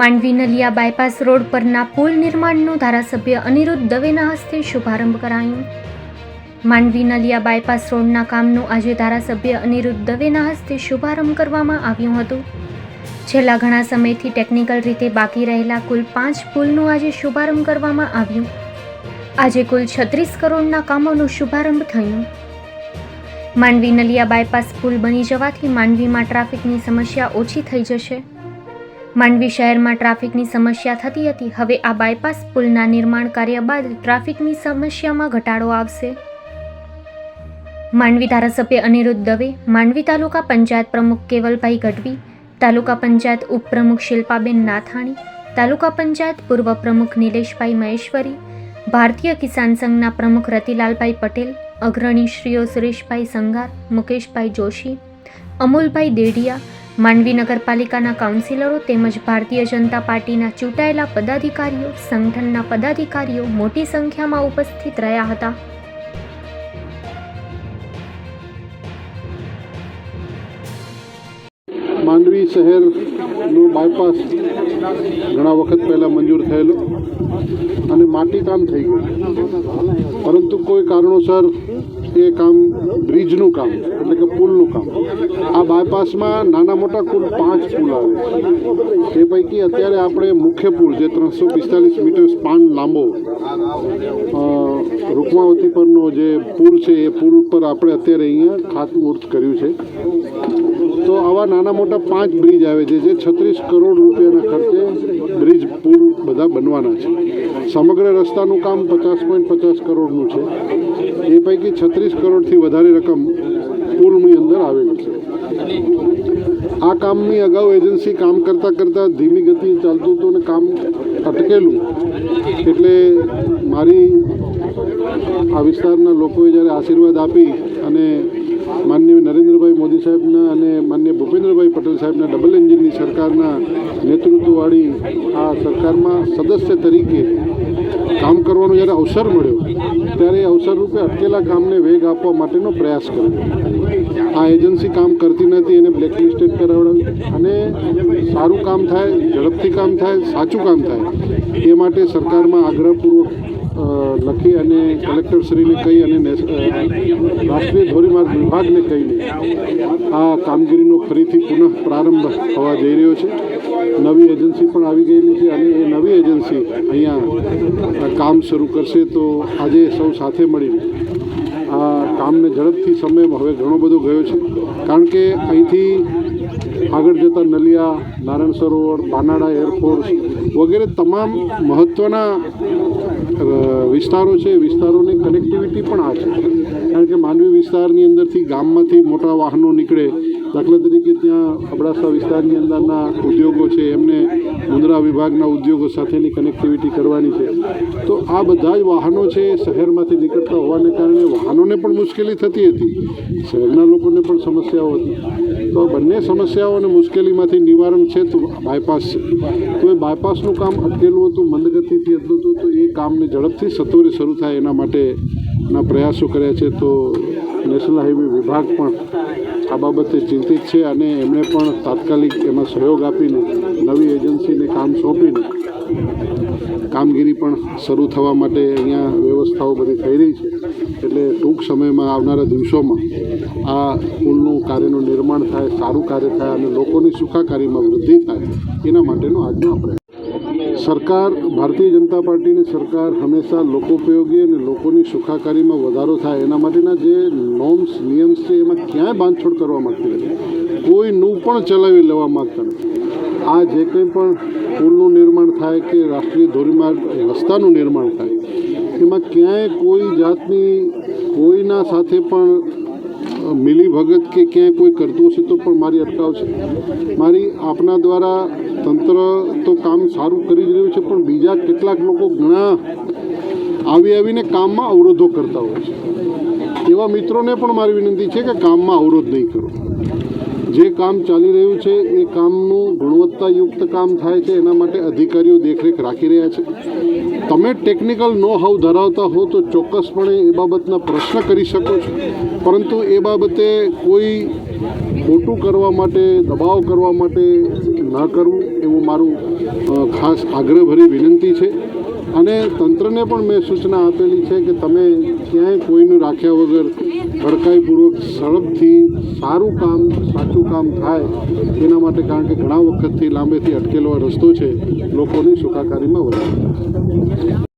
Mandvi Naliya bypass road પરના પુલ નિર્માણનો ધારાસભ્ય અનિરુદ્ધ દવેના હસ્તે શુભારંભ કરાયો. માંડવી નલિયા બાયપાસ રોડના કામનો આજે ધારાસભ્ય અનિરુદ્ધ દવેના હસ્તે શુભારંભ કરવામાં આવ્યો હતો. છેલ્લા ઘણા સમયથી ટેકનિકલ રીતે બાકી રહેલા કુલ પાંચ પુલનો આજે શુભારંભ કરવામાં આવ્યો. આજે કુલ છત્રીસ કરોડના કામોનો શુભારંભ થયો. માંડવી નલિયા બાયપાસ પુલ બની જવાથી માંડવીમાં ટ્રાફિકની સમસ્યા ઓછી થઈ જશે. માંડવી શહેરમાં ટ્રાફિકની સમસ્યા થતી હતી. હવે આ બાયપાસ પુલના નિર્માણ કાર્ય બાદ ટ્રાફિકની સમસ્યામાં ઘટાડો આવશે. માંડવી ધારાસભ્ય અનિરુદ્ધ દવે, માંડવી તાલુકા પંચાયત પ્રમુખ કેવલભાઈ ગઢવી, તાલુકા પંચાયત ઉપપ્રમુખ શિલ્પાબેન નાથાણી, તાલુકા પંચાયત પૂર્વ પ્રમુખ નિલેશભાઈ મહેશ્વરી, ભારતીય કિસાન સંઘના પ્રમુખ રતિલાલભાઈ પટેલ, અગ્રણી શ્રીઓ સુરેશભાઈ સંગાર મુકેશભાઈ જોશી, અમૂલભાઈ દેડિયા માંડવી નગરપાલિકાના કાઉન્સિલરો તેમજ ભારતીય જનતા પાર્ટીના ચૂંટાયેલા પદાધિકારીઓ, સંગઠનના પદાધિકારીઓ મોટી સંખ્યામાં ઉપસ્થિત રહ્યા હતા. માંડવી શહેરનું બાયપાસ ઘણા વખત પહેલાં મંજૂર થયેલું અને માટીકામ થઈ ગયું. પરંતુ કોઈ કારણોસર એ કામ, બ્રિજનું કામ, એટલે કે પુલનું કામ. આ બાયપાસમાં નાના મોટા કુલ પાંચ પુલ આવે તે પૈકી અત્યારે આપણે મુખ્ય પુલ જે ત્રણસો પિસ્તાલીસ મીટર સ્પાન લાંબો રૂકમાવતી પરનો જે પુલ છે, એ પુલ પર આપણે અત્યારે અહીંયા ખાતમુહૂર્ત કર્યું છે. તો આવા નાના મોટા પાંચ બ્રિજ આવે છે, જે છત્રીસ કરોડ રૂપિયાના ખર્ચે બ્રિજ પુલ બધા બનવાના છે. સમગ્ર રસ્તાનું કામ પચાસ પોઈન્ટ પચાસ કરોડનું છે. એ પૈકી છત્રીસ કરોડથી વધારે રકમ પુલની અંદર આવેલી છે. આ કામની અગાઉ એજન્સી કામ કરતાં કરતાં ધીમી ગતિએ ચાલતું હતું અને કામ અટકેલું. એટલે મારી આ વિસ્તારના લોકોએ જ્યારે આશીર્વાદ આપી અને માન્ય નરેન્દ્રભાઈ મોદી સાહેબના અને માન્ય ભૂપેન્દ્રભાઈ પટેલ સાહેબના ડબલ એન્જિનની સરકારના નેતૃત્વવાળી આ સરકારમાં સદસ્ય તરીકે જ્યારે અવસર મળ્યો, ત્યારે એ અવસર રૂપે અટકેલા કામને વેગ આપવા માટેનો પ્રયાસ કર્યો. આ એજન્સી કામ કરતી નથી, એને બ્લેકલિસ્ટેડ કરાવડાવી. અને સારું કામ થાય, ઝડપથી કામ થાય, સાચું કામ થાય, એ માટે સરકારમાં આગ્રહપૂર્વક લખી અને કલેક્ટરશ્રીને કહી અને રાષ્ટ્રીય ધોરીમાર્ગ વિભાગને કહીને આ કામગીરીનો ફરીથી પુનઃ પ્રારંભ થવા જઈ રહ્યો છે. નવી એજન્સી પણ આવી ગયેલી છે અને એ નવી એજન્સી અહીંયા કામ શરૂ કરશે તો આજે સૌ સાથે મળીને આ કામને ઝડપથી સમય હવે ઘણો બધો ગયો છે. કારણ કે અહીંથી આગળ જતા નલિયા, નારાયણ સરોવર બાનાડા એરફોર્સ વગેરે તમામ મહત્ત્વના વિસ્તારો છે. વિસ્તારોની કનેક્ટિવિટી પણ આ છે. કારણ કે માંડવી વિસ્તારની અંદરથી ગામમાંથી મોટા વાહનો નીકળે દાખલા તરીકે ત્યાં અબડાસા વિસ્તારની અંદરના ઉદ્યોગો છે, એમને મુન્દ્રા વિભાગના ઉદ્યોગો સાથેની કનેક્ટિવિટી કરવાની છે. તો આ બધા જ વાહનો છે શહેરમાંથી નીકળતા હોવાને કારણે વાહનોને પણ મુશ્કેલી થતી હતી. શહેરના લોકોને પણ સમસ્યાઓ હતી. તો બંને સમસ્યાઓ અને મુશ્કેલીમાંથી નિવારણ છે તો બાયપાસ છે. તો એ બાયપાસનું કામ અટકેલું હતું, મંદગતિથી હતું હતું, તો એ કામને ઝડપથી સત્વરે શરૂ થાય એના માટેના પ્રયાસો કર્યા છે. તો નેશનલ હાઈવે વિભાગ પણ આ બાબતે ચિંતિત છે અને એમણે પણ તાત્કાલિક એમાં સહયોગ આપીને નવી એજન્સીને કામ સોંપીને કામગીરી પણ શરૂ થવા માટે અહીંયા વ્યવસ્થાઓ બધી થઈ રહી છે. એટલે ટૂંક સમયમાં આવનારા દિવસોમાં આ પુલનું કાર્યનું નિર્માણ થાય, સારું કાર્ય થાય અને લોકોની સુખાકારીમાં વૃદ્ધિ થાય, એના માટેનો આજનો આપણે સરકાર, ભારતીય જનતા પાર્ટીની સરકાર હંમેશા લોકોપયોગી અને લોકોની સુખાકારીમાં વધારો થાય એના માટેના જે નોર્મ્સ નિયમ્સ છે, એમાં ક્યાંય બાંધછોડ કરવા માગતી નથી. કોઈનું પણ ચલાવી લેવા માગતા નથી. આ જે કંઈ પણ પુલનું નિર્માણ થાય કે રાષ્ટ્રીય ધોરીમાર્ગ રસ્તાનું નિર્માણ થાય, એમાં ક્યાંય કોઈ જાતની કોઈના સાથે પણ મિલીભગત કે ક્યાંય કોઈ કરતું હશે તો પણ મારી અટકાવ છે. મારી આપના દ્વારા તંત્ર તો કામ સારું કરી જ રહ્યું છે, પણ બીજા કેટલાક લોકો ઘણા આવી આવીને કામમાં અવરોધો કરતા હોય છે. એવા મિત્રોને પણ મારી વિનંતી છે કે કામમાં અવરોધ નહીં કરો. જે કામ ચાલી રહ્યું છે, એ કામનું ગુણવત્તાયુક્ત કામ થાય છે, એના માટે અધિકારીઓ દેખરેખ રાખી રહ્યા છે. તમે ટેકનિકલ નો હાઉ ધરાવતા હો તો ચોક્કસપણે એ બાબતના પ્રશ્ન કરી શકો છો. પરંતુ એ બાબતે કોઈ ખોટું કરવા માટે, દબાવ કરવા માટે ન કરવું, એવું મારું ખાસ આગ્રહભરી વિનંતી છે. અને તંત્રને પણ મેં સૂચના આપેલી છે કે તમે ક્યાંય કોઈનું રાખ્યા વગર કડકાઈપૂર્વક ઝડપથી સારું કામ, સાચું કામ થાય એના માટે કારણ કે ઘણા વખતથી લાંબેથી અટકેલો રસ્તો છે, લોકોની સુખાકારીમાં વધારે.